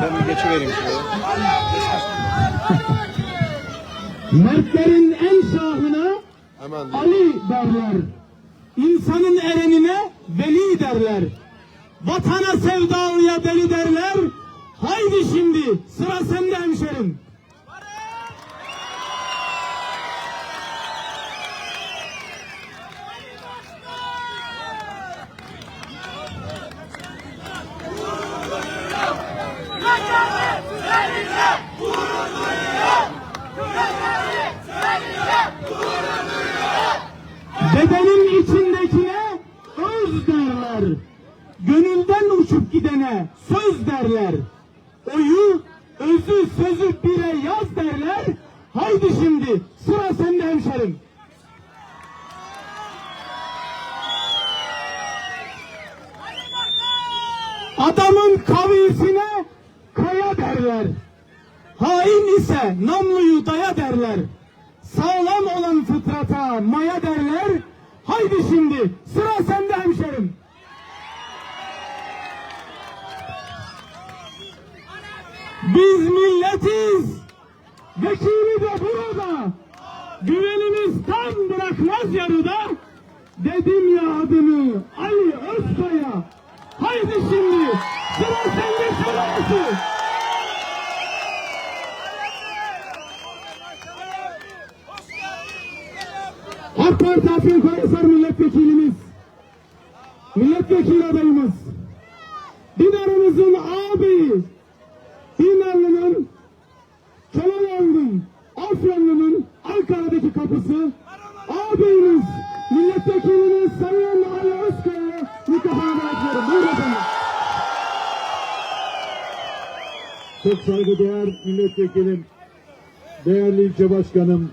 Ben bir geçivereyim şuraya. Mertlerin en şahına Hemen Ali derler. İnsanın erenine veli derler. Vatana sevdalıya deli derler. Haydi şimdi sıra sende hemşerim. Uçup gidene söz derler. Oyu, özü, sözü bire yaz derler. Haydi şimdi sıra sende hemşerim. Adamın kavisine kaya derler. Hain ise namluyu daya derler. Sağlam olan fıtrata maya derler. Haydi şimdi sıra sende hemşerim. Biz milletiz. Vekili de burada. Güvenimiz tam bırakmaz yarıda. Dedim ya adını başkanım,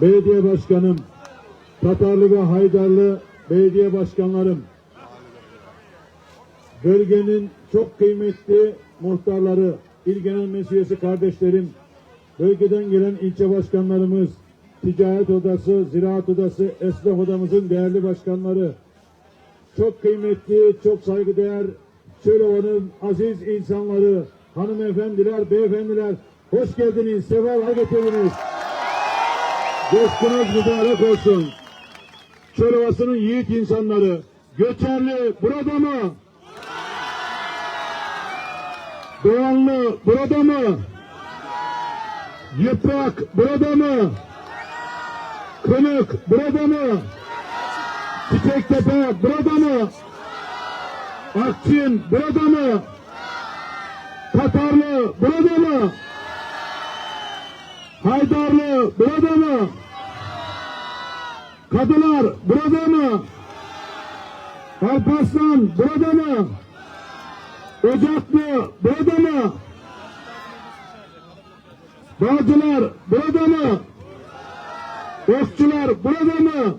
belediye başkanım, Tatarlı ve Haydarlı belediye başkanlarım, bölgenin çok kıymetli muhtarları, il genel mesiyesi kardeşlerim, bölgeden gelen ilçe başkanlarımız, ticaret odası, ziraat odası, esnaf odamızın değerli başkanları, çok kıymetli, çok saygıdeğer Çölova'nın aziz insanları, hanımefendiler, beyefendiler, hoş geldiniz, sefalar getirdiniz. Dostunuz mübarek olsun. Çölova'sının yiğit insanları, Göçerli burada mı? Doğanlı burada mı? Yıprak burada mı? Kınık burada mı? Çiçektepe burada mı? Akçin burada mı? Tatarlı burada mı? Haydarlı burada mı? Kadılar burada mı? Alparslan burada mı? Ocaklı burada mı? Bağcılar burada mı? Okçular burada mı?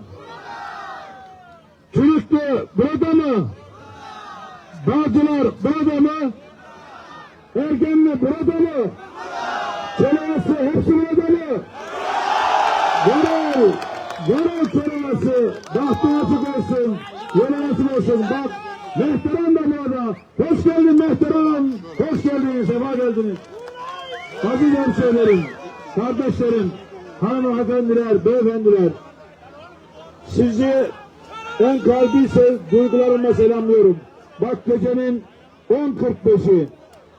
Çürüklü burada mı? Bağcılar burada mı? Ergenli burada mı? Çelevesi hepsi burada mı? Varol, Varol çelevesi, bahtı açık olsun, yolu açık olsun. Bak, Mehteran da burada. Hoş geldin Mehteran, hoş geldiniz, sefa geldiniz. Aziz hemşehrilerim, kardeşlerim, hanımefendiler, beyefendiler, sizi en kalbi duygularımla selamlıyorum. Bak gecenin 10.45'i.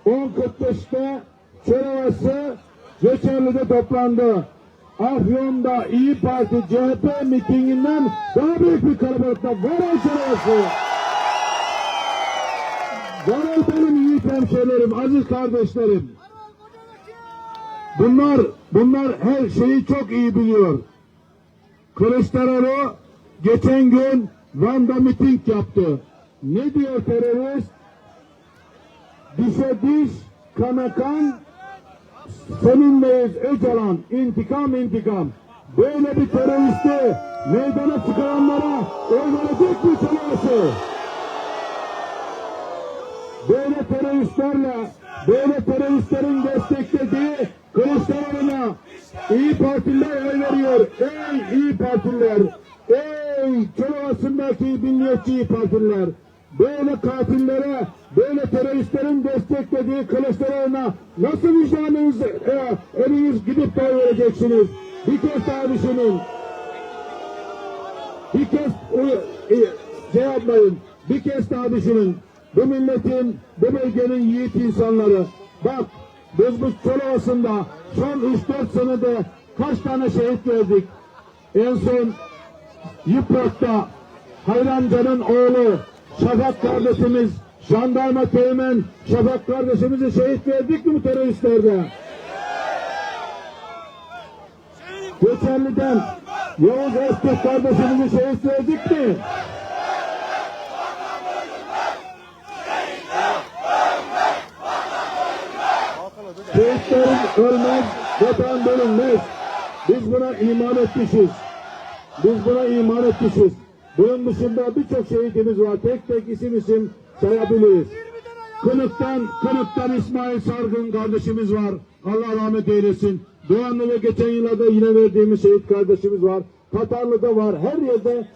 10.45'te Çorabası Göçerli'de toplandı. Afyon'da İyi Parti CHP mitinginden daha büyük bir kalabalıkta Varol Çorabası. Varol benim yiğit hemşehrilerim, aziz kardeşlerim. Bunlar, bunlar her şeyi çok iyi biliyor. Kılıçdaroğlu geçen gün Van'da miting yaptı. Ne diyor terörist? Dişe diş, kana kan, seninleyiz Öcalan, intikam intikam. Böyle bir teröristi meydana çıkaranlara oy verecek mi sanıyorsun? Böyle teröristlerle, böyle teröristlerin desteklediği Kılıçdaroğlu'na İyi Partililer oy veriyor. Ey İyi Partililer, ey Çolovası'ndaki milliyetçi İyi Partililer, böyle katillere, böyle teröristlerin desteklediği Kılıçdaroğlu'na nasıl vicdanınız, e, eliniz gidip oy vereceksiniz? Bir kez daha düşünün. Bir kez e, e. Bir kez daha düşünün. Bu milletin, bu bölgenin yiğit insanları. Bak biz bu Çolovası'nda son 3-4 senede kaç tane şehit verdik? En son Yıprak'ta Hayranca'nın oğlu Şafak kardeşimiz, jandarma teğmen Şafak kardeşimizi şehit verdik mi bu teröristlerde? Geçerliden Yavuz Öztürk kardeşimizi şehit verdik mi? Şehitlerin ölmez, vatan bölünmez. Biz buna iman etmişiz. Biz buna iman etmişiz. Bunun dışında birçok şehidimiz var. Tek tek isim isim sayabiliriz. Kınık'tan, Kınık'tan İsmail Sargın kardeşimiz var. Allah rahmet eylesin. Doğanlı ve geçen yıllarda yine verdiğimiz şehit kardeşimiz var. Tatarlı'da var. Her yerde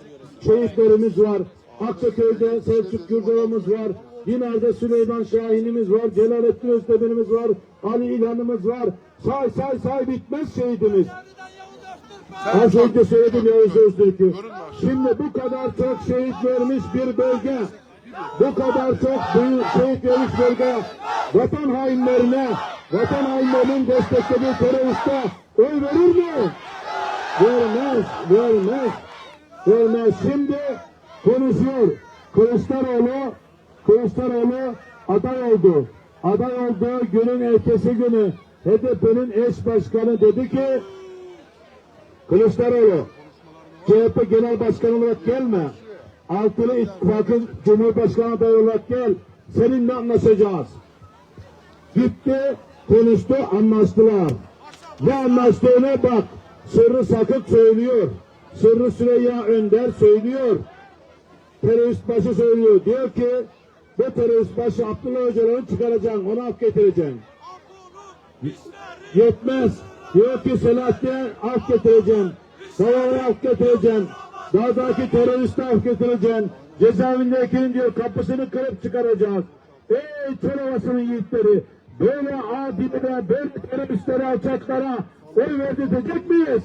şehitlerimiz var. Aksaköy'de Selçuk Gürdağımız var. Dinar'da Süleyman Şahin'imiz var. Celalettin Öztemir'imiz var. Ali İlhan'ımız var. Say say say bitmez şehidimiz. Az önce söyledim Yavuz Öztürk'ü. Şimdi bu kadar çok şehit vermiş bir bölge, bu kadar çok büyük vermiş bölge, vatan hainlerine, vatan hainlerinin desteklediği teröriste oy verir mi? Vermez, vermez, vermez. Şimdi konuşuyor. Kılıçdaroğlu, Kılıçdaroğlu aday oldu. Aday olduğu günün ertesi günü HDP'nin eş başkanı dedi ki Kılıçdaroğlu CHP Genel Başkanı olarak gelme. Altılı İttifak'ın Cumhurbaşkanı adayı olarak gel. Seninle anlaşacağız. Gitti, konuştu, anlaştılar. Ne anlaştığına bak. Sırrı Sakık söylüyor. Sırrı Süreyya Önder söylüyor. Terörist başı söylüyor. Diyor ki bu terörist başı Abdullah Öcalan'ı çıkaracaksın, onu af getireceksin. Yetmez. Diyor ki Selahattin'e af getireceğim. Davaya af getireceğim. Dağdaki teröristi af getireceğim. Cezaevindekinin diyor kapısını kırıp çıkaracağız. Ey Çorovası'nın yiğitleri. Böyle adilere, böyle teröristlere, alçaklara oy verdirtecek miyiz?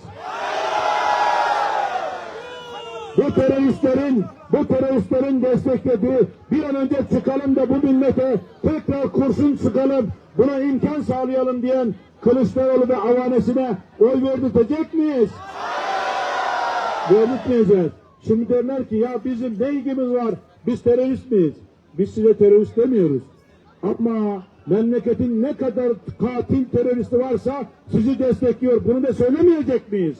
Bu teröristlerin, bu teröristlerin desteklediği bir an önce çıkalım da bu millete tekrar kurşun sıkalım, buna imkan sağlayalım diyen Kılıçdaroğlu ve avanesine oy verdirtecek miyiz? Verdirtmeyeceğiz. Şimdi derler ki ya bizim ne ilgimiz var? Biz terörist miyiz? Biz size terörist demiyoruz. Ama memleketin ne kadar katil teröristi varsa sizi destekliyor. Bunu da söylemeyecek miyiz?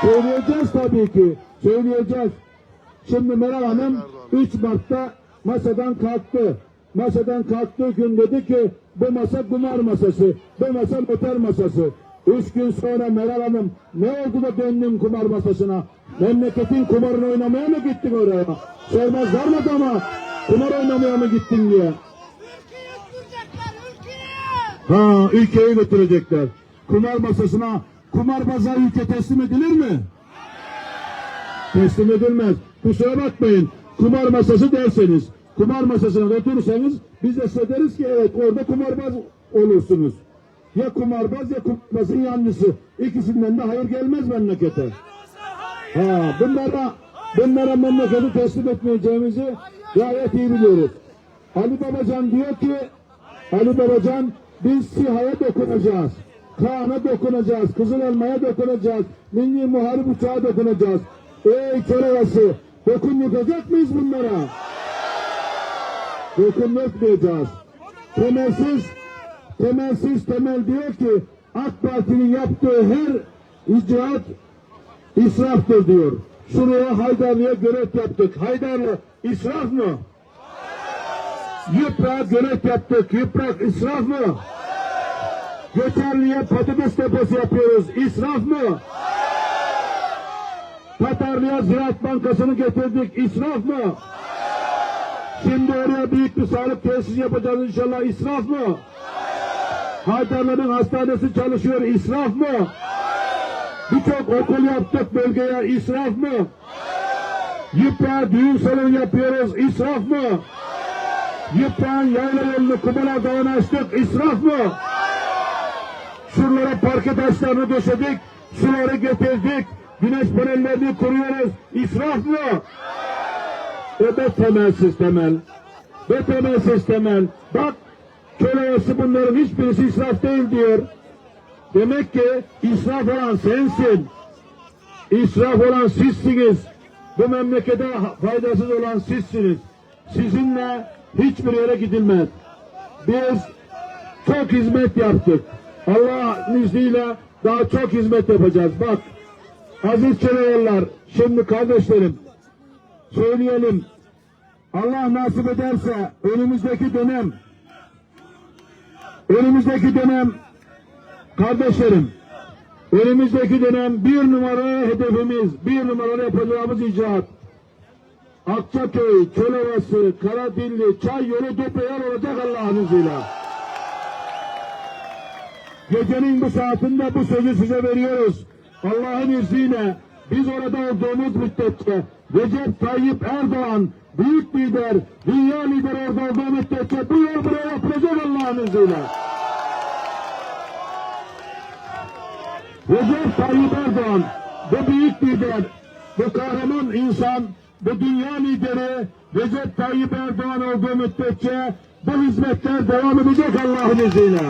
Söyleyeceğiz tabii ki. Söyleyeceğiz. Şimdi Meral Hanım 3 Mart'ta masadan kalktı. Masadan kalktığı gün dedi ki bu masa kumar masası. Bu masa noter masası. Üç gün sonra Meral Hanım ne oldu da döndün kumar masasına? Memleketin kumarını oynamaya mı gittin oraya? Sormazlar mı ama kumar oynamaya mı gittin diye. Ha ülkeyi götürecekler. Kumar masasına kumarbaza ülke teslim edilir mi? Teslim edilmez. Kusura bakmayın. Kumar masası derseniz, kumar masasına oturursanız biz de size deriz ki evet orada kumarbaz olursunuz. Ya kumarbaz ya kumarbazın yancısı. İkisinden de hayır gelmez memlekete. Ha, bunlara, bunlara memleketi teslim etmeyeceğimizi gayet iyi biliyoruz. Ali Babacan diyor ki, Ali Babacan biz SİHA'ya dokunacağız. Kaan'a dokunacağız, Kızıl Elma'ya dokunacağız, Milli Muharip Uçağa dokunacağız. Ey Kerovası, dokunmayacak mıyız bunlara? Dokunmayacağız. Temelsiz, temelsiz temel diyor ki AK Parti'nin yaptığı her icraat israftır diyor. Şuraya Haydarlı'ya gölet yaptık. Haydarlı israf mı? Yıprak gölet yaptık. Yıprak israf mı? Göçerli'ye patates deposu yapıyoruz. İsraf mı? Tatarlı'ya Ziraat Bankası'nı getirdik. İsraf mı? Şimdi oraya büyük bir sağlık tesisi yapacağız inşallah. İsraf mı? Haydarlı'nın hastanesi çalışıyor. İsraf mı? Birçok okul yaptık bölgeye. İsraf mı? Yıprağa düğün salonu yapıyoruz. İsraf mı? Yıpran yayla yolunu Kumala Dağı'na açtık. İsraf mı? Şuralara parke taşlarını döşedik. Suları getirdik. Güneş panellerini kuruyoruz. İsraf mı? E be temelsiz temel. Be temelsiz temel. Bak kölevesi bunların hiçbirisi israf değil diyor. Demek ki israf olan sensin. İsraf olan sizsiniz. Bu memlekete faydasız olan sizsiniz. Sizinle hiçbir yere gidilmez. Biz çok hizmet yaptık. Allah'ın izniyle daha çok hizmet yapacağız. Bak aziz Çeleyorlar, şimdi kardeşlerim söyleyelim. Allah nasip ederse önümüzdeki dönem önümüzdeki dönem kardeşlerim önümüzdeki dönem bir numaralı hedefimiz, bir numaralı yapacağımız icraat. Akçaköy, Çölovası, Karadilli, Çay yolu döpeyer olacak Allah'ın izniyle. Gecenin bu saatinde bu sözü size veriyoruz. Allah'ın izniyle biz orada olduğumuz müddetçe Recep Tayyip Erdoğan büyük lider, dünya lideri orada olduğu müddetçe bu yol buraya yapılacak Allah'ın izniyle. Recep Tayyip Erdoğan bu büyük lider, bu kahraman insan, bu dünya lideri Recep Tayyip Erdoğan olduğu müddetçe bu hizmetler devam edecek Allah'ın izniyle.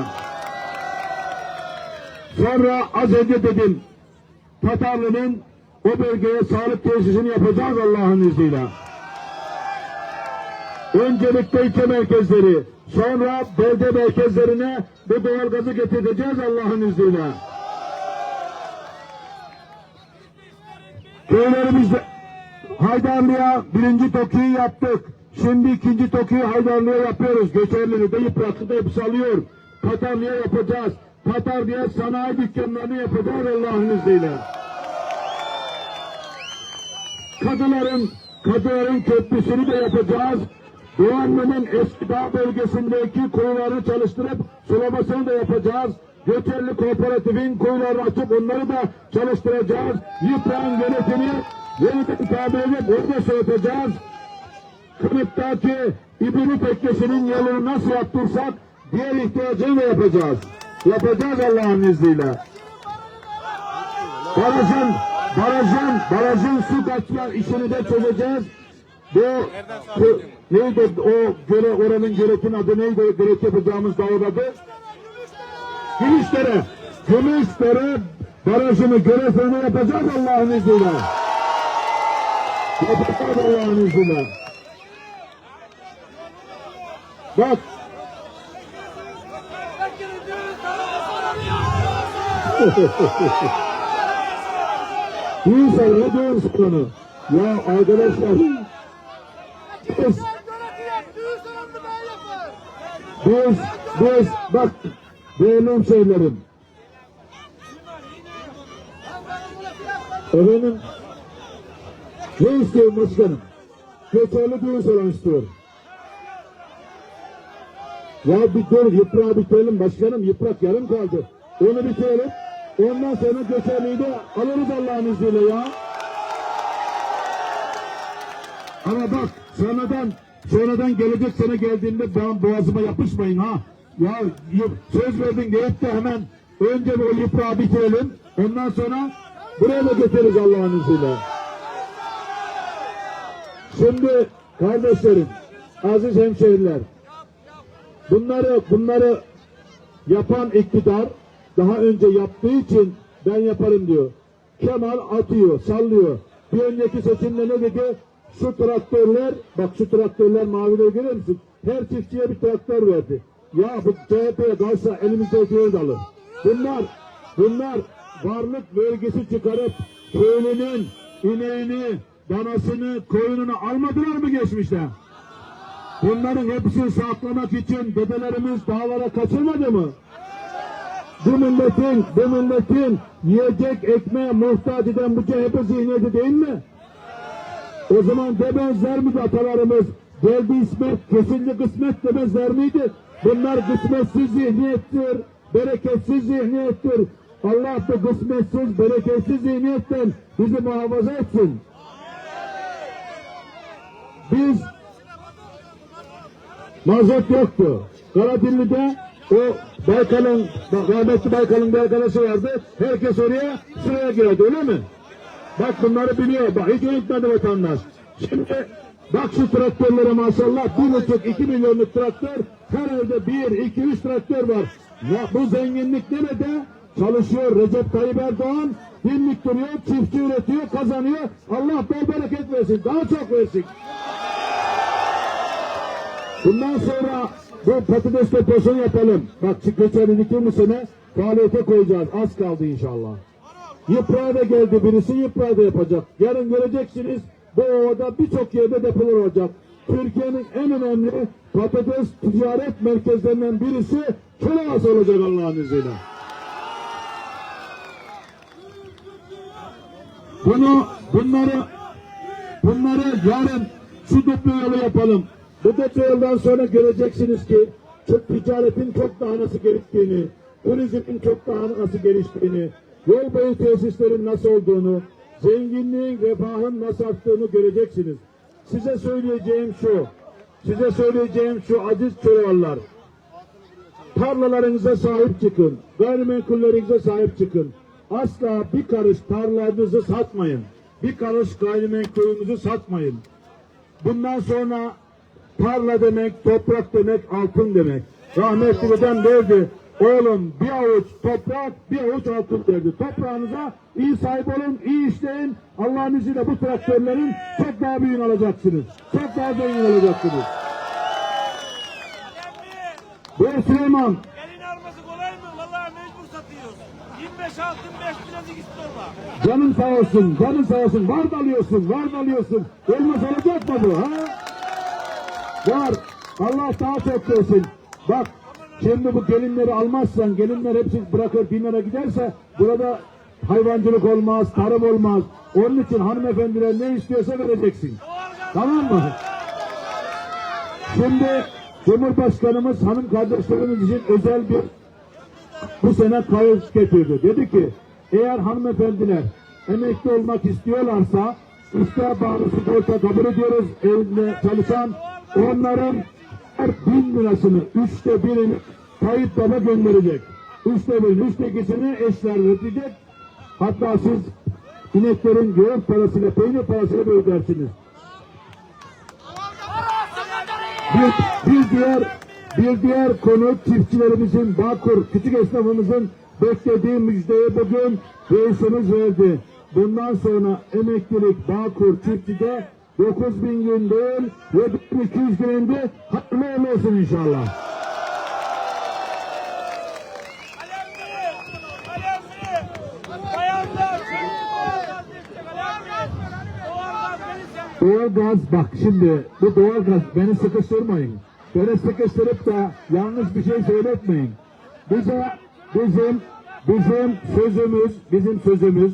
Sonra az önce dedim, Tatarlı'nın o bölgeye sağlık tesisini yapacağız Allah'ın izniyle. Öncelikle ilçe merkezleri, sonra bölge merkezlerine bu doğalgazı getireceğiz Allah'ın izniyle. Köylerimizde Haydarlı'ya birinci tokiyi yaptık. Şimdi ikinci tokiyi Haydarlı'ya yapıyoruz. Göçerli'de Yıpratlı'da hepsi alıyor. Tatarlı'ya yapacağız. Tatarlı'ya sanayi dükkanlarını yapacağız Allah'ın izniyle. Kadıların, kadıların köprüsünü de yapacağız. Doğanlı'nın eski dağ bölgesindeki kuyuları çalıştırıp sulamasını da yapacağız. Göçerli Kooperatif'in kuyularını açıp onları da çalıştıracağız. Yıpran yönetimi yeniden tabir edip orada soğutacağız. Kırık'taki İbni Tekkesi'nin yolunu nasıl yaptırsak diğer ihtiyacını da yapacağız. Yapacağız Allah'ın izniyle. Barajın, barajın, barajın su kaçma işini de çözeceğiz. Bu, bu neydi o göre, oranın göletin adı neydi? Gölet yapacağımız dağın adı? Gümüşdere. Gümüşdere barajını göletini yapacağız Allah'ın izniyle. Yapacağız Allah'ın izniyle. Bak Düğün salonu, düğün. Ya arkadaşlar, biz, biz, biz, bak, değerli hemşehrilerim, efendim, ne istiyorum başkanım? Geçerli düğün salonu istiyorum. Ya bir dur, yıprağı bitirelim başkanım, yıprak yarım kaldı. Onu bitirelim, ondan sonra geçerliyi de alırız Allah'ın izniyle ya. Ama bak sonradan sonradan gelecek sene geldiğinde ben boğazıma yapışmayın ha. Ya söz verdin deyip de hemen önce o yıprağı bitirelim. Ondan sonra buraya da getiririz Allah'ın izniyle. Şimdi kardeşlerim, aziz hemşehriler, bunları bunları yapan iktidar daha önce yaptığı için ben yaparım diyor. Kemal atıyor, sallıyor. Bir önceki seçimde ne dedi? Şu traktörler, bak şu traktörler mavileri görüyor musun? Her çiftçiye bir traktör verdi. Ya bu CHP'ye kalsa elimizde ödüyor alır. Bunlar, bunlar varlık vergisi çıkarıp köylünün ineğini, danasını, koyununu almadılar mı geçmişte? Bunların hepsini saklamak için dedelerimiz dağlara kaçırmadı mı? Bu milletin, bu milletin yiyecek ekmeğe muhtaç eden bu CHP zihniyeti değil mi? O zaman demezler miydi atalarımız? Geldi İsmet, kesildi kısmet demezler miydi? Bunlar kısmetsiz zihniyettir, bereketsiz zihniyettir. Allah bu kısmetsiz, bereketsiz zihniyetten bizi muhafaza etsin. Biz mazot yoktu. Karadilli'de o Baykal'ın, rahmetli Baykal'ın bir arkadaşı vardı. Herkes oraya sıraya girerdi öyle mi? Bak bunları biliyor. Bak hiç unutmadı vatandaş. Şimdi bak şu traktörlere maşallah. Bir buçuk iki milyonluk traktör. Her evde bir, iki, üç traktör var. Ya bu zenginlik nerede? Çalışıyor Recep Tayyip Erdoğan. Dimlik duruyor, çiftçi üretiyor, kazanıyor. Allah bol bereket versin. Daha çok versin. Bundan sonra bu patates deposunu yapalım. Bak geçen iki sene faaliyete koyacağız. Az kaldı inşallah. Yıprağı da geldi birisi yıprağı da yapacak. Yarın göreceksiniz bu ovada birçok yerde depolar olacak. Türkiye'nin en önemli patates ticaret merkezlerinden birisi Kelovas olacak Allah'ın izniyle. Bunu, bunları, bunları yarın şu duplu yolu yapalım. Bu duplu yoldan sonra göreceksiniz ki çok ticaretin çok daha nasıl geliştiğini, turizmin çok daha nasıl geliştiğini, yol boyu tesislerin nasıl olduğunu, zenginliğin, refahın nasıl arttığını göreceksiniz. Size söyleyeceğim şu, size söyleyeceğim şu aziz çorallar. Tarlalarınıza sahip çıkın. Gayrimenkullerinize sahip çıkın. Asla bir karış tarlanızı satmayın. Bir karış gayrimenkulünüzü satmayın. Bundan sonra tarla demek, toprak demek, altın demek. Rahmetli dedem derdi, oğlum bir avuç toprak, bir avuç altın derdi. Toprağınıza iyi sahip olun, iyi işleyin. Allah'ın izniyle bu traktörlerin çok daha büyüğünü alacaksınız. Çok daha zengin olacaksınız. Buyur Süleyman. Elin alması kolay mı? Vallahi mecbur satıyoruz. 25 altın 5 bilezik istiyorlar. Canın sağ olsun, canın sağ olsun. Var da alıyorsun, var da alıyorsun. Olmaz olacak mı bu ha? Var. Allah daha çok versin. Bak, şimdi bu gelinleri almazsan, gelinler hepsi bırakır binlere giderse burada hayvancılık olmaz, tarım olmaz. Onun için hanımefendiler ne istiyorsa vereceksin. Tamam mı? Şimdi Cumhurbaşkanımız hanım kardeşlerimiz için özel bir bu sene kayıt getirdi. Dedi ki eğer hanımefendiler emekli olmak istiyorlarsa ister bağlı sigorta kabul ediyoruz evinde çalışan onların her bin lirasını üçte birini kayıt baba gönderecek. Üçte birini, üçte ikisini eşler ödeyecek. Hatta siz ineklerin yoğurt parasıyla, peynir parasıyla da ödersiniz. Bir, bir diğer bir diğer konu çiftçilerimizin Bağkur küçük esnafımızın beklediği müjdeyi bugün reisimiz verdi. Bundan sonra emeklilik Bağkur çiftçide 9 bin gün değil 7200 gün indi. Hayırlı olsun inşallah. Doğalgaz bak şimdi bu doğalgaz beni sıkıştırmayın. Beni sıkıştırıp da yanlış bir şey söyletmeyin. Bize bizim bizim sözümüz bizim sözümüz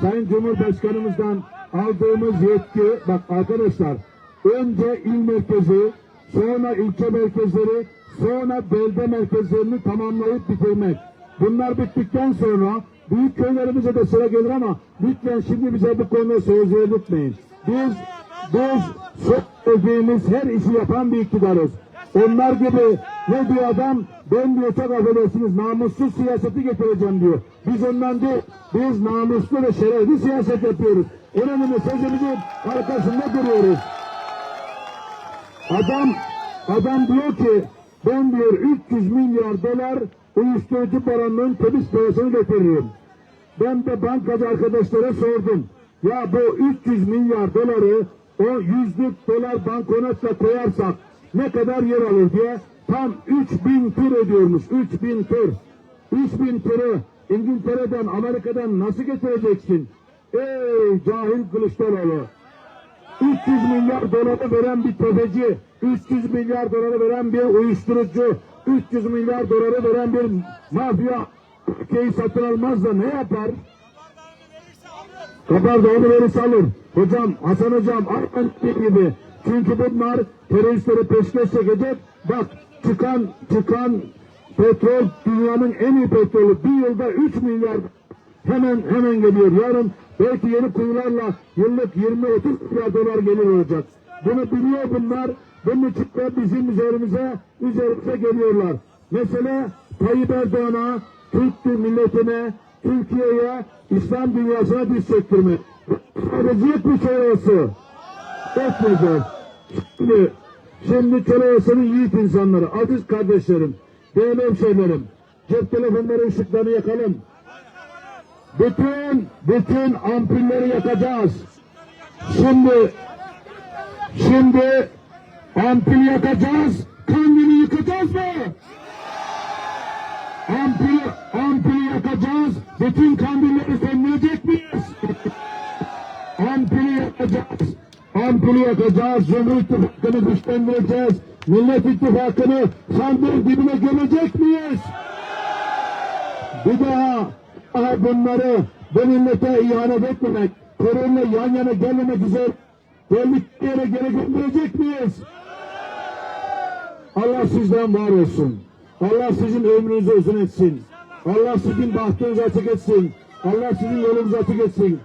Sayın Cumhurbaşkanımızdan aldığımız yetki bak arkadaşlar önce il merkezi sonra ilçe merkezleri sonra belde merkezlerini tamamlayıp bitirmek. Bunlar bittikten sonra büyük köylerimize de sıra gelir ama lütfen şimdi bize bu konuda söz verdirtmeyin. Biz biz söz verdiğimiz her işi yapan bir iktidarız. Onlar gibi ne diyor adam? Ben diyor çok affedersiniz namussuz siyaseti getireceğim diyor. Biz ondan değil, biz namuslu ve şerefli siyaset yapıyoruz. En önemli sözümüzün arkasında duruyoruz. Adam adam diyor ki ben diyor 300 milyar dolar uyuşturucu baronluğun temiz parasını getiriyorum. Ben de bankacı arkadaşlara sordum. Ya bu 300 milyar doları o yüzlük dolar banknotla koyarsak ne kadar yer alır diye tam 3000 tur ediyormuş. 3000 tur. 3000 turu İngiltere'den Amerika'dan nasıl getireceksin? Ey cahil Kılıçdaroğlu. 300 milyar doları veren bir tefeci, 300 milyar doları veren bir uyuşturucu, 300 milyar doları veren bir mafya ülkeyi satın almaz da ne yapar? Kapar da onu verirse alır. Hocam, Hasan hocam, dediği gibi. Çünkü bunlar teröristleri peşkeş çekecek. Bak çıkan, çıkan petrol dünyanın en iyi petrolü. Bir yılda 3 milyar hemen hemen geliyor. Yarın belki yeni kuyularla yıllık 20-30 milyar dolar gelir olacak. Bunu biliyor bunlar. Bunun için de bizim üzerimize, üzerimize geliyorlar. Mesela Tayyip Erdoğan'a, Türk milletine, Türkiye'ye, İslam dünyasına diz çöktürme. Reziyet mi çorası? Etmeyeceğiz. Şimdi, şimdi Çolayası'nın yiğit insanları, aziz kardeşlerim, değerli hemşehrilerim, cep telefonları ışıklarını yakalım. Bütün, bütün ampulleri yakacağız. Şimdi, şimdi ampul yakacağız, kandili yıkacağız mı? Ampul, ampulü yakacağız, bütün kandilleri söndürecek miyiz? Ampulü yakacağız. Ampulü yakacağız. Cumhur İttifakı'nı güçlendireceğiz. Millet İttifakı'nı sandığın dibine gömecek miyiz? Bir daha, daha bunları bu millete ihanet etmemek, terörle yan yana gelmemek üzere belli yere geri gönderecek miyiz? Allah sizden var olsun. Allah sizin ömrünüzü uzun etsin. Allah sizin bahtınızı açık etsin. Allah sizin yolunuzu açık etsin.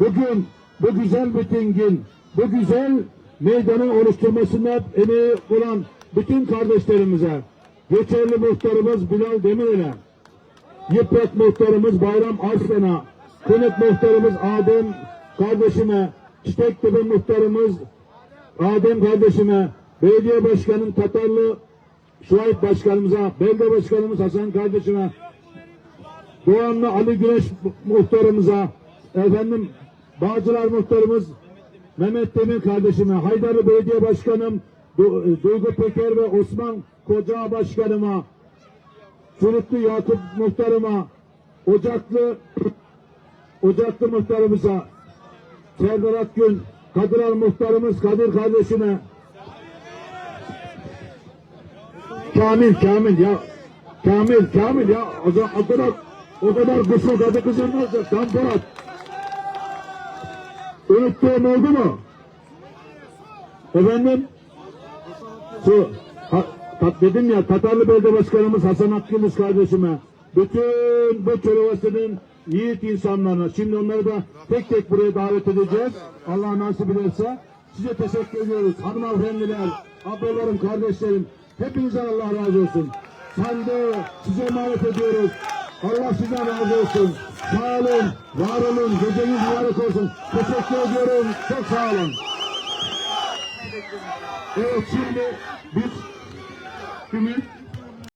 Bugün bu güzel mitingin, bu güzel meydanı oluşturmasında emeği olan bütün kardeşlerimize, geçerli muhtarımız Bilal Demirel'e, Yıprak muhtarımız Bayram Arslan'a, Kınık muhtarımız Adem kardeşime, Çiçektepe muhtarımız Adem kardeşime, belediye başkanım Tatarlı Şuayb başkanımıza, belde başkanımız Hasan kardeşime, Doğanlı Ali Güneş muhtarımıza, efendim Bağcılar muhtarımız Mehmet Demir kardeşime, Haydarlı Belediye Başkanım Du- Duygu Peker ve Osman Koca Başkanıma, Çurutlu Yakup muhtarıma, Ocaklı Ocaklı muhtarımıza, Serdar Akgün, Kadırar muhtarımız Kadir kardeşime, Kamil, Kamil ya, Kamil, Kamil ya, o, zaman o kadar, kusur kadı kızılmaz da, tam Polat. Unuttuğum oldu mu? Efendim? Şu, ha, tat, dedim ya Tatarlı Belediye Başkanımız Hasan Akgümüş kardeşime, bütün bu Çorabası'nın yiğit insanlarına, şimdi onları da tek tek buraya davet edeceğiz. Allah nasip ederse. Size teşekkür ediyoruz. Hanımefendiler, ablalarım, kardeşlerim, hepinizden Allah razı olsun. Sandığı size emanet ediyoruz. Allah sizden razı olsun. Sağ olun, var olun, geceniz mübarek olsun. Teşekkür ediyorum. Çok sağ olun. Evet şimdi biz bugün